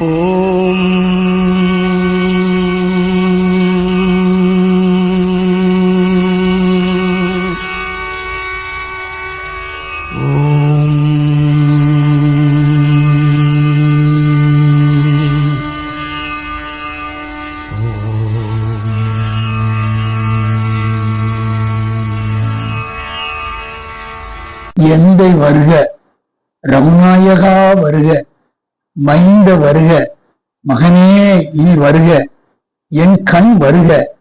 ஓம். எந்தை வருக ரகுநாயகா வருக. மைந்த வருக. மகனே இனி வருக. என் கண் வருக.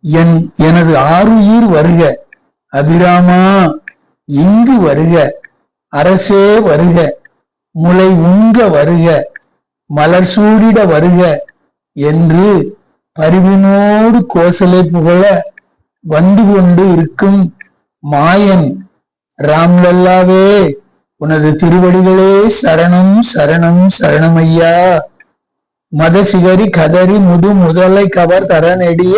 என் எனது ஆருயிர் வருக. அபிராமா இங்கு வருக. அரசே வருக. முளை உங்க வருக. மலர் சூடிட வருக. என்று பரிவினோடு கோசலை புகழ வந்து கொண்டு இருக்கும் மாயன். ராம்லல்லாவே உனது திருவடிகளே சரணம் சரணம் சரணம் ஐயா மதசிகரி கதறி முது முதலை கவர் தர நெடிய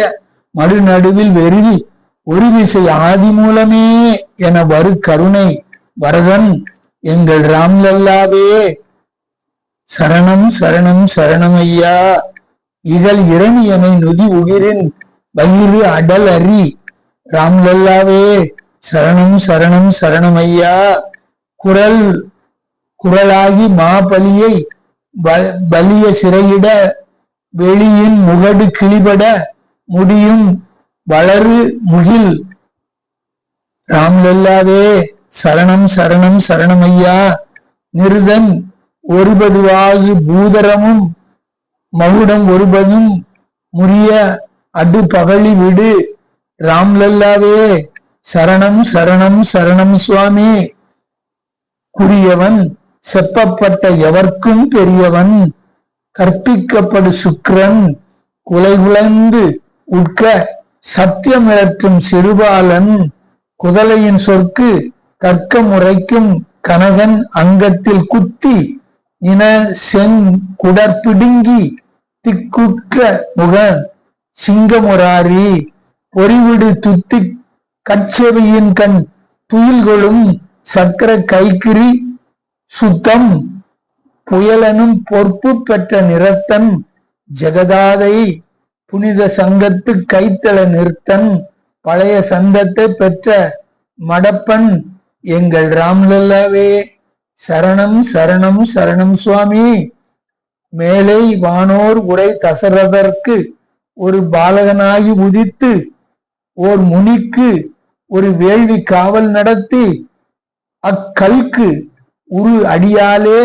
மறுநடுவில் வெறுவி ஒரு விசை ஆதி மூலமே என வரு கருணை வரதன் எங்கள் ராம்லல்லாவே சரணம் சரணம் சரணம் ஐயா இகல் இரணியனை நுதி உகிரின் வயிறு அடல் அறி ராம்லல்லாவே சரணம் சரணம் சரணம் ஐயா குரல் குரலாகி மாபலியை பலிய சிறையிட வெளியின் முகடு கிளிபட முடியும் வளரு முகில். ராம்லல்லாவே சரணம் சரணம் சரணம் ஐயா நிருதன் ஒருபதுவாகு பூதரமும் மகுடம் ஒருபதும் முறிய அடு பகழி விடு. ராம்லல்லாவே சரணம் சரணம் சரணம் சுவாமி. குறியவன் செப்பப்பட்ட எவர்க்கும் பெரியவன் கற்பிக்கப்படு சுக்கிரன் குலைகுலைந்து உட்க சத்தியமிழற்றும் சிறுபாலன் குதலையின் சொற்கு தர்க்க முறைக்கும் கனகன் அங்கத்தில் குத்தி இன செங் குடற்பிடுங்கி திக்குற்ற முகன் சிங்கமுராரி பொறிவிடு துத்தி கச்சேரியின் கண் துயில்களும் சக்கர கைக்கிரி சுத்தம் புயலனும் பொறுப்பு பெற்ற நிறத்தன் ஜெகதாதை புனித சங்கத்து கைத்தள நிறுத்தன் பழைய சந்தத்தை பெற்ற மடப்பன் எங்கள் ராம்லல்லாவே. சரணம் சரணம் சரணம் சுவாமி. மேலே வானோர் உரை தசரதற்கு ஒரு பாலகனாகி உதித்து ஓர் முனிக்கு ஒரு வேள்வி காவல் நடத்தி அக்கல்கு உரு அடியாலே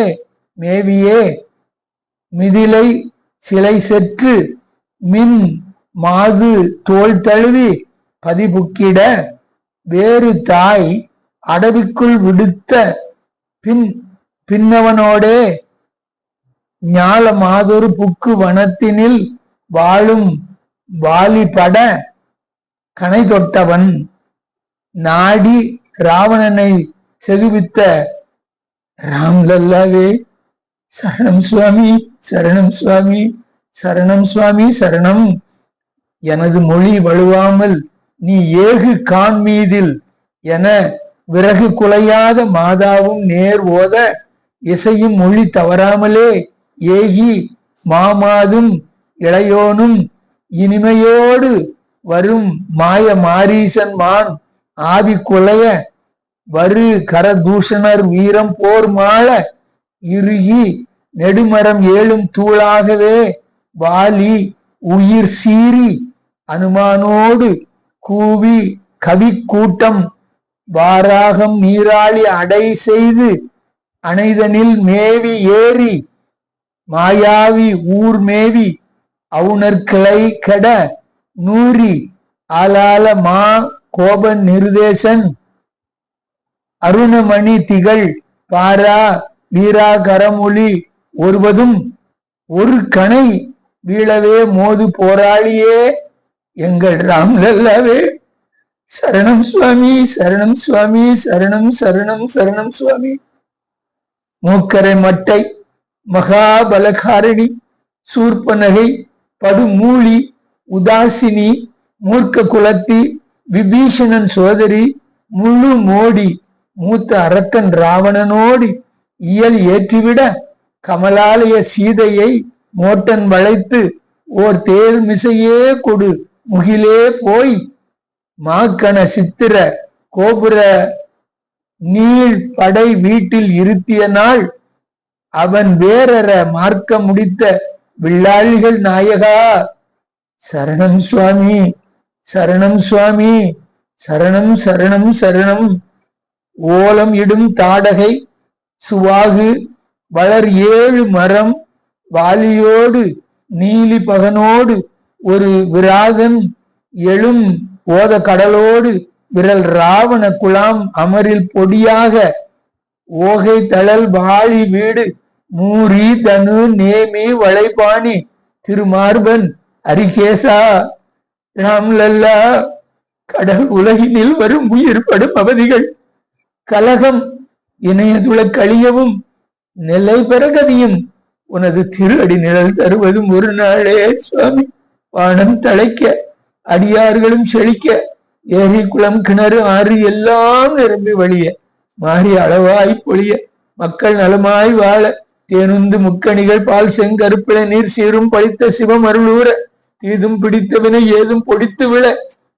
மேவியே மிதிலை சிலை செற்று மின் மாது தோல் தழுவி பதிபுக்கிட வேறு தாய் அடவிக்குள் விடுத்த பின் பின்னவனோடே ஞால மாதொரு புக்கு வனத்தினில் வாழும் வாலிபட கனை தொட்டவன் நாடி ராவணனை செகுவித்த ராம்லல்லாவே சரணம் சுவாமி சரணம் சுவாமி சரணம் சுவாமி சரணம். எனது மொழி வலுவாமல் நீ ஏகு கான் மீதில் என விறகு குலையாத மாதாவும் நேர் ஓத இசையும் மொழி தவறாமலே ஏகி மாமாதும் இளையோனும் இனிமையோடு வரும் மாய மாரீசன் மான் ஆவி குலைய வரு கரதூஷணர் வீரம் போர் மாள இறுகி நெடுமரம் ஏழும் தூளாகவே வாலி உயிர் சீறி அனுமானோடு கூவி கவி கூட்டம் வாராகம் நீராளி அடை செய்து அணைதனில் மேவி ஏறி மாயாவி ஊர் மேவி அவுணர்களை கட கெட நூறி ஆலால மா கோபன் நிருதேசன் அருணமணி திகழ் பாரா வீரா கரமொழி ஒருவதும் ஒரு கணை வீழவே மோது போராளியே. எங்கள் ராம்லல்லாவே சரணம் சுவாமி சரணம் சுவாமி சரணம் சரணம் சரணம் சுவாமி. மூக்கரை மட்டை மகாபலகாரிணி சூர்பனகை படுமூலி உதாசினி மூர்க்க குலத்தி விபீஷணன் சோதரி முழு மோடி மூத்த அரக்கன் ராவணனோடு இயல் ஏற்றிவிட கமலாலய சீதையை மோட்டன் வளைத்து ஓர் தேர் மிசையே கொடு முகிலே போய். மாக்கண சித்திர கோபுர நீள் படை வீட்டில் இருத்திய நாள் அவன் வேறற மார்க்க முடித்த வில்லாளிகள் நாயகா. சரணம் சுவாமி சரணம் சுவாமி சரணம் சரணம் சரணம். ஓலம் இடும் தாடகை சுவாகு வளர் ஏழு மரம் வாலியோடு நீலி பகனோடு ஒரு விராகன் எழும் ஓத கடலோடு விரல் ராவண குலாம் அமரில் பொடியாக ஓகை தழல் வாழி வீடு மூரி தனு நேமி வளைபாணி திருமார்பன் அரிகேசா ராம்லல்லா கடல் உலகினில் வரும் உயிர் படும் அவதிகள். கலகம் இணையதுள கழியவும் நிலை பெறகதியும் உனது திரு அடி நிழல் தருவதும் ஒரு நாளே சுவாமி. வானம் தழைக்க அடியார்களும் செழிக்க ஏரி குளம் கிணறு ஆறு எல்லாம் நிரம்பி வழிய மாறி அளவாய் பொழிய மக்கள் நலமாய் வாழ தேனுந்து முக்கணிகள் பால் செங்கருப்பிள நீர் சீரும் பழித்த சிவம் அருளூர தீதும் பிடித்தவினை ஏதும் பொடித்து விழ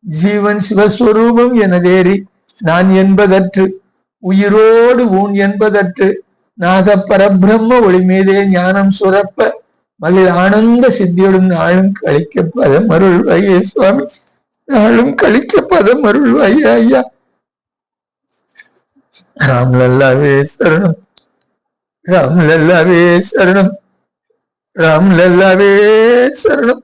ஜீவன் சிவஸ்வரூபம் எனதேறி நான் என்பதற்று உயிரோடு ஊன் என்பதற்று நாகப்பரபிரம்ம ஒளி மீதே ஞானம் சுரப்ப மகிழ் ஆனந்த சித்தியுடன் நாளும் கழிக்க பதம் அருள் சுவாமி. நாளும் கழிக்க பதம் அருள் ஐயா. ஐயா ராம் லல்லாவே சரணம். ராம் லல்லாவே சரணம். ராம் லல்லாவே சரணம்.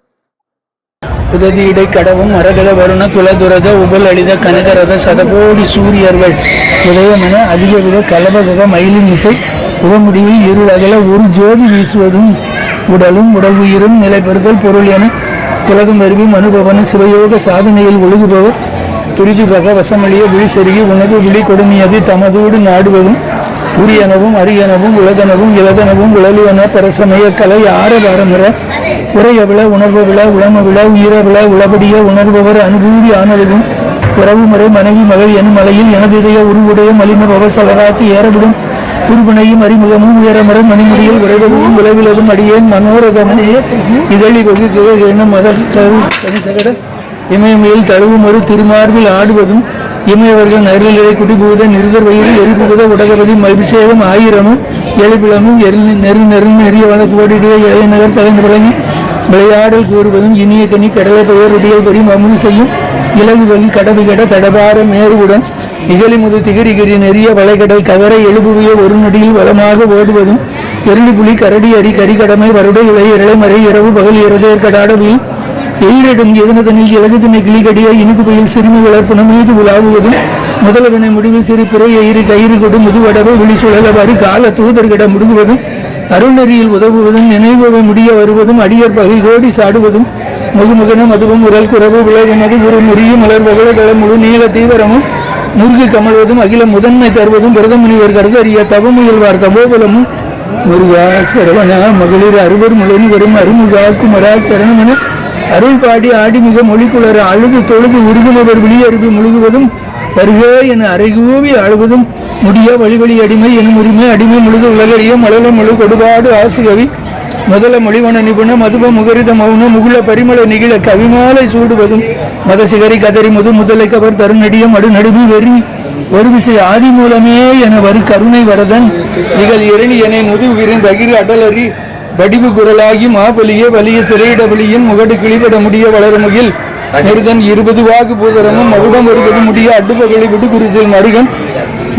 உதவியிடை கடவும் மரகத வருண குலதுரத உபல் அளித கனகரத சதகோடி சூரியர்கள். உதயமென அதிகவித கலபகத மயிலின் இசை உவமுடிவில் இருளகல ஒரு ஜோதி வீசுவதும் உடலும் உடல் உயிரும் நிலைபெறுதல் பொருள் என உலகம் அருவி மனுபவன சிவயோக சாதனையில் ஒழுகுபவர் துரிதி பக வசமளிய விழி செருகி உணவு விழி கொடுமையது தமதோடு நாடுவதும் உரியனவும் அரியனவும் உலகனவும் இலதனவும் உழலுவன பரசமய கலை ஆரவாரமுற உரையவிழ உணர்வவிழ உளமவிழ உயிரவிழ உளபடிய உணர்பவர் அனுபூதி ஆனதும் உறவு முறை மனைவி மகள் என் மலையில் எனது இதய உருவுடைய மலின பவசலராசி ஏறவிடும். குருபனையும் அறிமுகமும் உயரமர மணிமுடியில் உறைவதும் விளைவிலதும் அடியேன் மனோரதமனே. இதழி வகுக்க எனும் மத கரு தனிசகட. இமயமையில் தழுவுமறு திருமார்பில் ஆடுவதும் இமயவர்கள் நரிலை குடிபூத நிருதர் வயிறு எரிபுகுத உடகபதி அபிஷேகம் ஆயிரமும் எழுப்பிளமும் எரி நெரு நெரு நெறிய வழக்குவடிடைய இளைய நகர் கலந்து வழங்கி விளையாடல் கூறுவதும் இனிய கனி கடலை பெயர் உடைய பெரியும் அமுது செய்யும் இலகு வகி கடவு கட தடபார மேருவுடன் இகழி முது திகிரிகிரி நெறிய வளைகடல் கவரை எழுபுவிய ஒரு நொடியில் வளமாக ஓடுவதும் எருளி புலி கரடி அரி கரிகடமை வருட இலை இரளை மறை இரவு பகல் இரதேர் கடாடவில் எயிரிடும் எதனதனில் இலகுதினை கிளிகடிய இனிது பயில் சிறுமி வளர்ப்புணம் மீது உலாவுவதும் முதலவனை முடிவில் சிறு எயிறு கயிறு கொடு முதுவடவை விழி சுழலவாறு கால தூதர்கிட முடுகுவதும் அருள்நெறியில் உதவுவதும் நினைவுவை முடிய வருவதும் அடியர் பகை கோடி சாடுவதும் முகுமுகன அதுவும் உரல் குறவு விளைவினது ஒரு முறியும் மலர் வகலதளம் முழு நீள தீவிரமும் முருகு கமழ்வதும் அகில முதன்மை தருவதும் பிரதமுனிவர் கருதறிய தவமுயல்வார் தபோபலமும் முருகா சரவணா மகளிர் அறுவர் முழனி வரும் அருமுகா குமரா சரணமென அருள் பாடி ஆடிமிக மொழிக்குளர அழுது தொழுது உருகுமவர் விழியருவி முழுகுவதும் வருகே என அறைகூவி அழுவதும் முடிய வழிவழி அடிமை எனும் உரிமை அடிமை முழுது உலகறிய மலல முழு கொடுபாடு ஆசுகவி. முதல மொழிவன நிபுண மதுப முகரித மௌன முகுல பரிமள நிகிழ கவிமாலை சூடுவதும் மத சிகரி கதறி முது முதலை கவர் தருநடிய மடு நடுவு வெறி ஒரு விசை ஆதி மூலமே என வரு கருணை வரதன். நிகழ் இரணி என முது விரின் பகிர் அடலறி வடிவு குரலாகி மாபலியே வலிய சிறையிட வழியின் முகடு கிளிபட முடிய வளரமுகில் அமிர்தன் இருபது வாக்கு பூதரமும் மகுடம் வருவது முடிய அடுப்பகலை விடு குருசில் மருகன்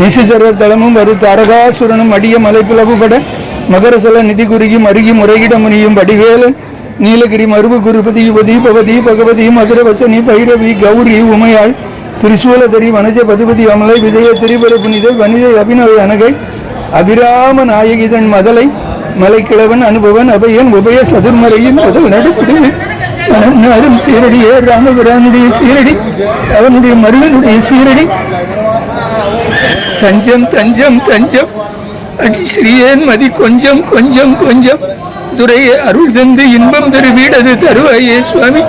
நிசிசரர் தளமும் வரு தரகாசுரனும் அடிய மலைப்பிளவுபட மகரசல நிதி குறுகி மருகி முறைகிட முனியும் வடிவேலன். நீலகிரி மருவு குருபதி யுவதி பகவதி மதுரவசனி பைரவி கௌரி உமையாள். திரிசூலதரி வனஜ பதுபதி அமலை விஜய திரிபுர புனித வனிதை அபிநவ அனகை. அபிராம நாயகிதன் மதலை. மலைக்கிழவன் அனுபவன் அபயம் உபய சதுர்மறையின் முதல் நடுப்பிடிவு அரும் சீரடியே ராமபுரானுடைய சீரடி அவனுடைய மருகனுடைய சீரடி. தஞ்சம் தஞ்சம் தஞ்சம். அடி ஸ்ரீயேன் மதி கொஞ்சம் கொஞ்சம் கொஞ்சம். துறையே அருள் தந்து இன்பம் தரு வீடது தருவாயே சுவாமி.